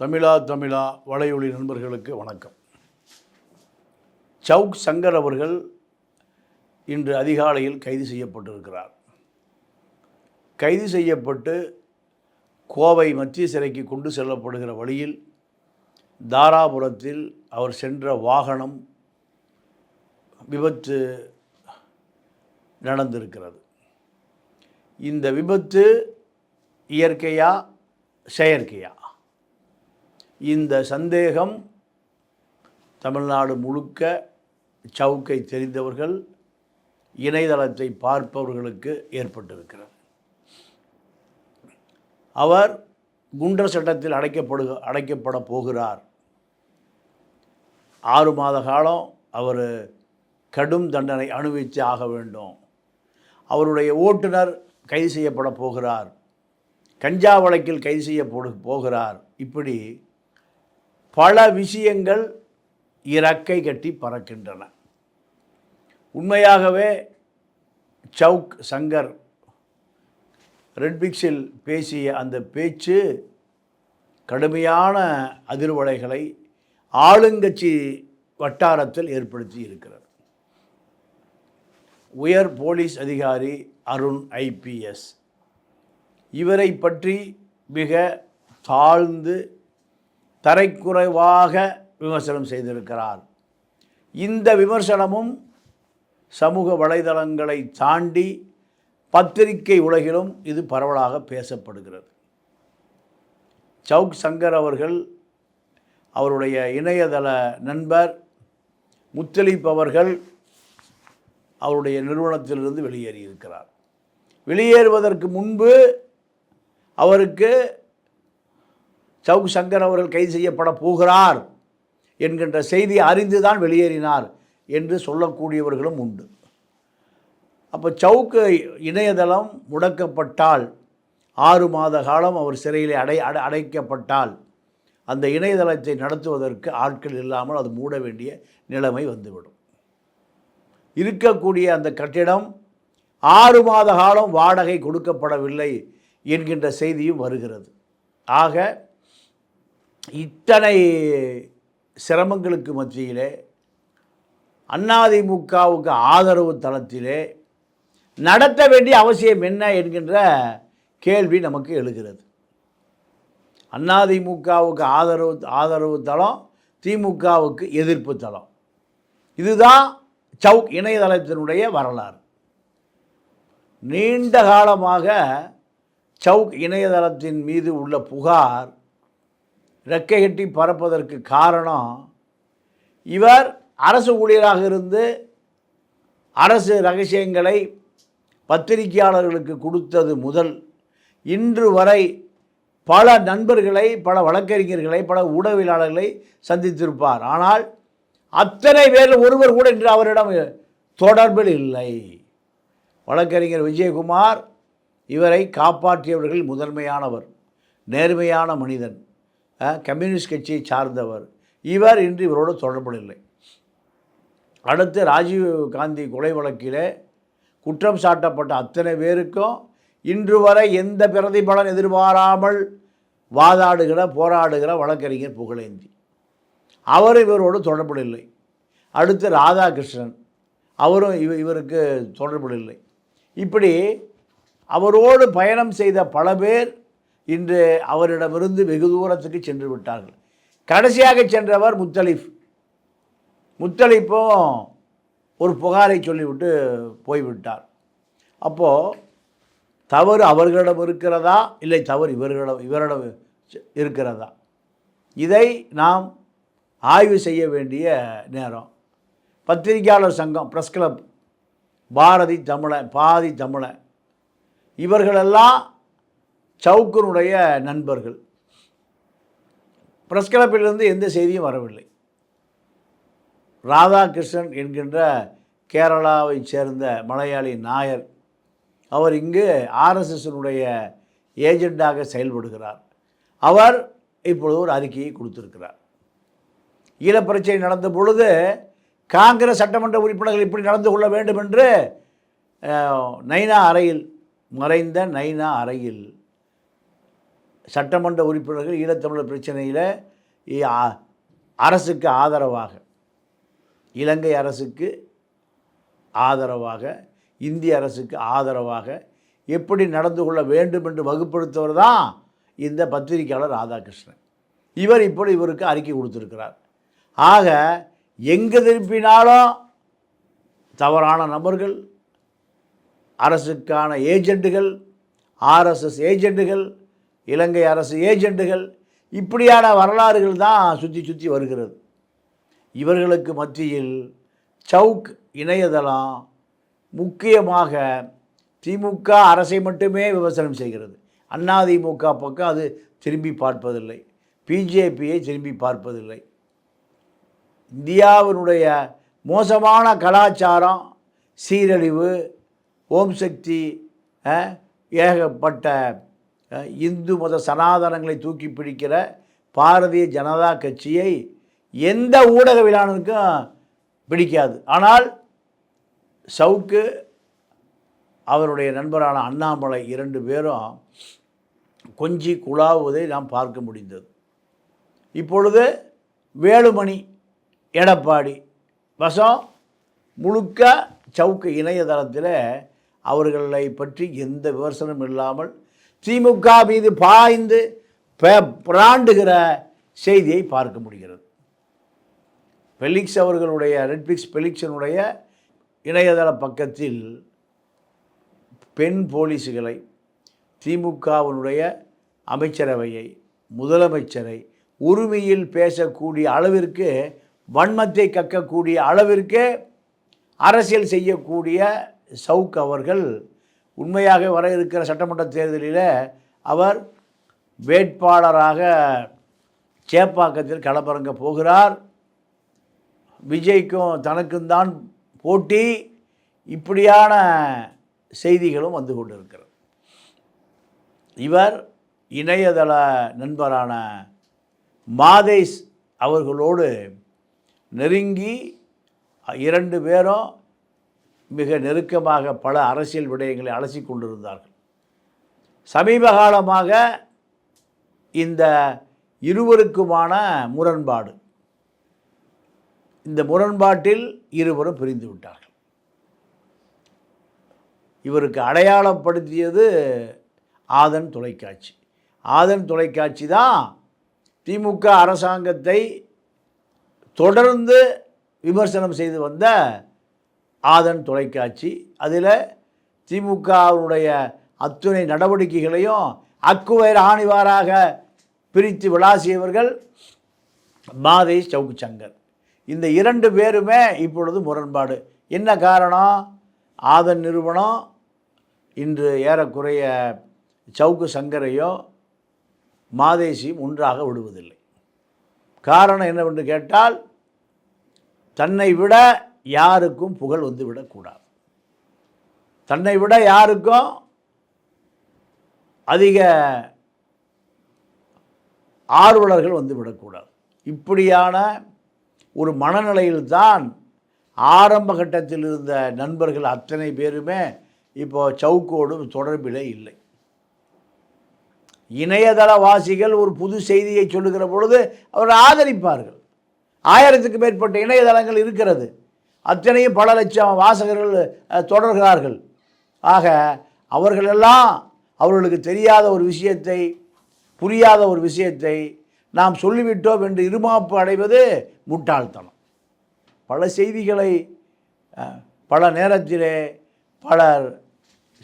தமிழா தமிழா வலையொலி நண்பர்களுக்கு வணக்கம். சவுக் சங்கர் அவர்கள் இன்று அதிகாலையில் கைது செய்யப்பட்டிருக்கிறார். கைது செய்யப்பட்டு கோவை மத்திய சிறைக்கு கொண்டு செல்லப்படுகிற வழியில் தாராபுரத்தில் அவர் சென்ற வாகனம் விபத்து நடந்திருக்கிறது. இந்த விபத்து இயற்கையா செயற்கையா? இந்த சந்தேகம் தமிழ்நாடு முழுக்க சவுக்கை தெரிந்தவர்கள் இணையதளத்தை பார்ப்பவர்களுக்கு ஏற்பட்டிருக்கிறது. அவர் குண்டர் சட்டத்தில் அடைக்கப்படு அடைக்கப்பட போகிறார். ஆறு மாத காலம் அவர் கடும் தண்டனை அனுபவித்து ஆக வேண்டும். அவருடைய ஓட்டுநர் கைது செய்யப்பட போகிறார். கஞ்சா வழக்கில் கைது செய்யப்படு போகிறார். இப்படி பல விஷயங்கள் இறக்கை கட்டி பறக்கின்றன. உண்மையாகவே சவுக் சங்கர் ரெட்பிக்ஸில் பேசிய அந்த பேச்சு கடுமையான அதிர்வலைகளை ஆளுங்கட்சி வட்டாரத்தில் ஏற்படுத்தி இருக்கிறது. உயர் போலீஸ் அதிகாரி அருண் ஐபிஎஸ் இவரை பற்றி மிக தாழ்ந்து தரைக்குறைவாக விமர்சனம் செய்திருக்கிறார். இந்த விமர்சனமும் சமூக வலைதளங்களை தாண்டி பத்திரிகை உலகிலும் இது பரவலாக பேசப்படுகிறது. சவுக் சங்கர் அவர்கள் அவருடைய இணையதள நண்பர் முத்தலீப் அவர்கள் அவருடைய நிறுவனத்திலிருந்து வெளியேறியிருக்கிறார். வெளியேறுவதற்கு முன்பு அவருக்கு சவுக் சங்கர் அவர்கள் கைது செய்யப்பட போகிறார் என்கின்ற செய்தி அறிந்துதான் வெளியேறினார் என்று சொல்லக்கூடியவர்களும் உண்டு. அப்போ சவுக்கு இணையதளம் முடக்கப்பட்டால் ஆறு மாத காலம் அவர் சிறையில் அடை அடை அடைக்கப்பட்டால் அந்த இணையதளத்தை நடத்துவதற்கு ஆட்கள் இல்லாமல் அது மூட வேண்டிய நிலைமை வந்துவிடும். இருக்கக்கூடிய அந்த கட்டிடம் ஆறு மாத காலம் வாடகை கொடுக்கப்படவில்லை என்கின்ற செய்தியும் வருகிறது. ஆக இத்தனை சிரமங்களுக்கு மத்தியிலே அதிமுகவுக்கு ஆதரவு தளத்திலே நடத்த வேண்டிய அவசியம் என்ன என்கின்ற கேள்வி நமக்கு எழுகிறது. அதிமுகவுக்கு ஆதரவு ஆதரவு தளம் திமுகவுக்கு எதிர்ப்பு தளம். இதுதான் சவுக் இணையதளத்தினுடைய வரலாறு. நீண்ட காலமாக சவுக் இணையதளத்தின் மீது உள்ள புகார் ரெக்கை கட்டி பறப்பதற்கு காரணம் இவர் அரசு ஊழியராக இருந்து அரசு ரகசியங்களை பத்திரிகையாளர்களுக்கு கொடுத்தது முதல். இன்று வரை பல நண்பர்களை பல வழக்கறிஞர்களை பல ஊடகவியலாளர்களை சந்தித்திருப்பார். ஆனால் அத்தனை பேரில் ஒருவர் கூட இன்று அவரிடம் தொடர்பில் இல்லை. வழக்கறிஞர் விஜயகுமார் இவரை காப்பாற்றியவர்கள் முதன்மையானவர் நேர்மையான மனிதன். கம்யூனிஸ்ட் கட்சியை சார்ந்தவர். இவர் இன்று இவரோடு தொடர்பு இல்லை அடுத்து ராஜீவ் காந்தி கொலை வழக்கில் குற்றம் சாட்டப்பட்ட அத்தனை பேருக்கும் இன்று வரை எந்த பிரதிபலன் எதிர்பாராமல் வாதாடுகிற போராடுகிற வழக்கறிஞர் புகழேந்தி. அவர் இவரோடு தொடர்பில் இல்லை அடுத்து ராதாகிருஷ்ணன். அவரும் இவ இவருக்கு தொடர்பில் இல்லை இப்படி அவரோடு பயணம் செய்த பல பேர் இன்று அவரிடமிருந்து வெகு தூரத்துக்கு சென்று விட்டார்கள். கடைசியாக சென்றவர் முத்தலிஃப் முத்தலிப்பும் ஒரு புகாரை சொல்லிவிட்டு போய்விட்டார். அப்போது தவறு அவர்களிடம் இருக்கிறதா? இல்லை தவறு இவர்களிடம் இவரிடம் இருக்கிறதா? இதை நாம் ஆய்வு செய்ய வேண்டிய நேரம். பத்திரிகையாளர் சங்கம் ப்ரெஸ் கிளப் பாரதி தமிழன் பாதி தமிழன். இவர்களெல்லாம் சவுக்கனுடைய நண்பர்கள். ப்ரெஸ் கிளப்பிலிருந்து எந்த செய்தியும் வரவில்லை. ராதாகிருஷ்ணன் என்கின்ற கேரளாவைச் சேர்ந்த மலையாளி நாயர் அவர் இங்கு ஆர்எஸ்எஸ்னுடைய ஏஜெண்டாக செயல்படுகிறார். அவர் இப்பொழுது ஒரு அறிக்கையை கொடுத்திருக்கிறார். ஈழப்பிரச்சனை நடந்த பொழுது காங்கிரஸ் சட்டமன்ற உறுப்பினர்கள் இப்படி நடந்து கொள்ள வேண்டும் என்று நைனா அறையில் மறைந்த நைனா அறையில் சட்டமன்ற உறுப்பினர்கள் ஈழத்தமிழர் பிரச்சனையில் அரசுக்கு ஆதரவாக இலங்கை அரசுக்கு ஆதரவாக இந்திய அரசுக்கு ஆதரவாக எப்படி நடந்து கொள்ள வேண்டும் என்று வகுப்படுத்துவர் தான் இந்த பத்திரிகையாளர் ராதாகிருஷ்ணன். இவர் இப்படி இவருக்கு அறிக்கை கொடுத்துருக்கிறார். ஆக எங்கே திருப்பினாலும் தவறான நபர்கள் அரசுக்கான ஏஜெண்டுகள் ஆர்எஸ்எஸ் ஏஜெண்டுகள் இலங்கை அரசு ஏஜெண்டுகள் இப்படியான வரலாறுகள் தான் சுற்றி சுற்றி வருகிறது. இவர்களுக்கு மத்தியில் சவுக் இணையதளம் முக்கியமாக திமுக அரசை மட்டுமே விமர்சனம் செய்கிறது. அதிமுக பக்கம் அது திரும்பி பார்ப்பதில்லை. பிஜேபியை திரும்பி பார்ப்பதில்லை. இந்தியாவினுடைய மோசமான கலாச்சாரம் சீரழிவு ஓம் சக்தி ஏகப்பட்ட இந்து மத சனாதனங்களை தூக்கி பிடிக்கிற பாரதிய ஜனதா கட்சியை எந்த ஊடகவியலாளனுக்கும் பிடிக்காது. ஆனால் சவுக்கு அவருடைய நண்பரான அண்ணாமலை இரண்டு பேரும் கொஞ்சி குழாவுவதை நாம் பார்க்க முடிந்தது. இப்பொழுது வேலுமணி எடப்பாடி வசம் முழுக்க சவுக்கு இணையதளத்தில் அவர்களை பற்றி எந்த விமர்சனமும் இல்லாமல் திமுக மீது பாய்ந்து பிராண்டுகிற செய்தியை பார்க்க முடிகிறது. பெலிக்ஸ் அவர்களுடைய நெட்ஃப்ளிக்ஸ் பெலிக்ஸனுடைய இணையதள பக்கத்தில் பெண் போலீஸுகளை திமுகவினுடைய அமைச்சரவையை முதலமைச்சரை உரிமையில் பேசக்கூடிய அளவிற்கு வன்மத்தை கக்கக்கூடிய அளவிற்கு அரசியல் செய்யக்கூடிய சவுக் அவர்கள் உண்மையாக வர இருக்கிற சட்டமன்ற தேர்தலில் அவர் வேட்பாளராக சேப்பாக்கத்தில் களமிறங்க போகிறார். விஜய்க்கும் தனக்கும் தான் போட்டி. இப்படியான செய்திகளும் வந்து கொண்டிருக்கிறது. இவர் இணையதள நண்பரான மாதேஷ் அவர்களோடு நெருங்கி இரண்டு பேரும் மிக நெருக்கமாக பல அரசியல் விடயங்களை அலசி கொண்டிருந்தார்கள். சமீப காலமாக இந்த இருவருக்குமான முரண்பாடு. இந்த முரண்பாட்டில் இருவரும் பிரிந்து விட்டார்கள். இவருக்கு அடையாளப்படுத்தியது ஆதன் தொலைக்காட்சி. ஆதன் தொலைக்காட்சி தான் திமுக அரசாங்கத்தை தொடர்ந்து விமர்சனம் செய்து வந்த ஆதன் தொலைக்காட்சி. அதில் திமுகவுடைய அத்துணை நடவடிக்கைகளையும் அக்குவை ஆணிவாராக பிரித்து விளாசியவர்கள் மாதை சவுக்கு சங்கர் இந்த இரண்டு பேருமே இப்பொழுது முரண்பாடு. என்ன காரணம்? ஆதன் நிறுவனம் இன்று ஏறக்குறைய சவுக்கு சங்கரையோ மாதேசியும் ஒன்றாக விடுவதில்லை. காரணம் என்னவென்று கேட்டால் தன்னை விட யாருக்கும் புகழ் வந்து விடக்கூடாது தன்னை விட யாருக்கும் அதிக ஆர்வலர்கள் வந்து விடக்கூடாது இப்படியான ஒரு மனநிலையில்தான் ஆரம்ப கட்டத்தில் இருந்த நண்பர்கள் அத்தனை பேருமே இப்போ சவுக்கோடு தொடர்பிலே இல்லை. இணையதளவாசிகள் ஒரு புது செய்தியை சொல்லுகிற பொழுது அவர்கள் ஆதரிப்பார்கள். ஆயிரத்துக்கு மேற்பட்ட இணையதளங்கள் இருக்கிறது. அத்தனையும் பல லட்சம் வாசகர்கள் தொடர்கிறார்கள். ஆக அவர்களெல்லாம் அவர்களுக்கு தெரியாத ஒரு விஷயத்தை புரியாத ஒரு விஷயத்தை நாம் சொல்லிவிட்டோம் என்று இருமாப்பு அடைவது முட்டாள்தனம். பல செய்திகளை பல நேரத்திலே பலர்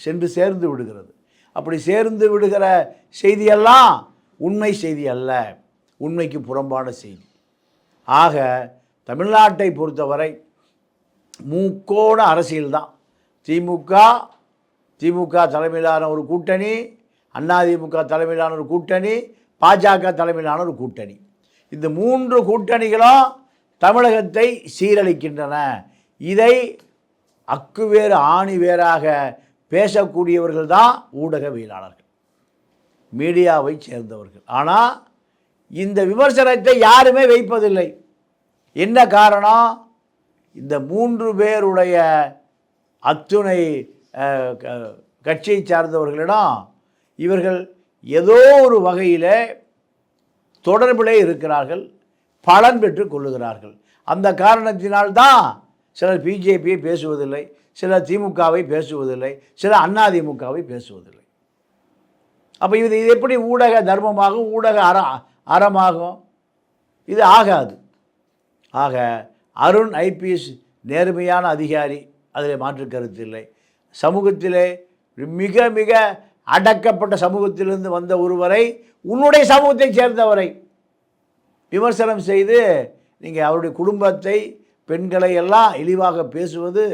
சென்று சேர்ந்து விடுகிறது. அப்படி சேர்ந்து விடுகிற செய்தியெல்லாம் உண்மை செய்தி அல்ல. உண்மைக்கு புறம்பான செய்தி. ஆக தமிழ்நாட்டை பொறுத்தவரை மூக்கோண அரசியல்தான். திமுக திமுக தலைமையிலான ஒரு கூட்டணி அதிமுக தலைமையிலான ஒரு கூட்டணி பாஜக தலைமையிலான ஒரு கூட்டணி. இந்த மூன்று கூட்டணிகளும் தமிழகத்தை சீரழிக்கின்றன. இதை அக்குவேறு ஆணி வேறாக பேசக்கூடியவர்கள் தான் ஊடகவியலாளர்கள். மீடியாவை சேர்ந்தவர்கள். ஆனால் இந்த விமர்சனத்தை யாருமே வைப்பதில்லை. என்ன காரணம்? இந்த மூன்று பேருடைய அத்துணை க- கட்சியை சார்ந்தவர்களிடம் இவர்கள் ஏதோ ஒரு வகையில் தொடர்பிலே இருக்கிறார்கள் பலன் பெற்று கொள்ளுகிறார்கள். அந்த காரணத்தினால்தான் சிலர் பிஜேபியை பேசுவதில்லை சிலர் திமுகவை பேசுவதில்லை சிலர் அதிமுகவை பேசுவதில்லை. அப்போ இது இது எப்படி ஊடக தர்மமாகும் ஊடக அற அறமாகும்? இது ஆகாது. ஆக அருண் ஐபிஎஸ் நேர்மையான அதிகாரி அதில் மாற்று கருத்து இல்லை. சமூகத்திலே மிக மிக அடக்கப்பட்ட சமூகத்திலிருந்து வந்த ஒருவரை உன்னுடைய சமூகத்தைச் சேர்ந்தவரை விமர்சனம் செய்து நீங்கள் அவருடைய குடும்பத்தை பெண்களை எல்லாம் இழிவாக பேசுவது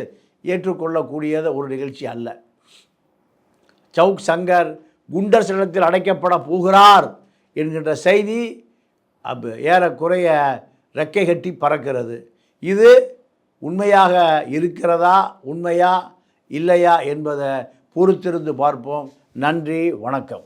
ஏற்றுக்கொள்ளக்கூடியத ஒரு நிகழ்ச்சி அல்ல. சவுக் சங்கர் குண்டர் சிலத்தில் அடைக்கப்பட போகிறார் என்கின்ற செய்தி அப்போ ஏறக்குறைய ரெக்கை கட்டி பறக்கிறது. இது உண்மையாக இருக்கிறதா உண்மையா இல்லையா என்பதை பொறுத்திருந்து பார்ப்போம். நன்றி வணக்கம்.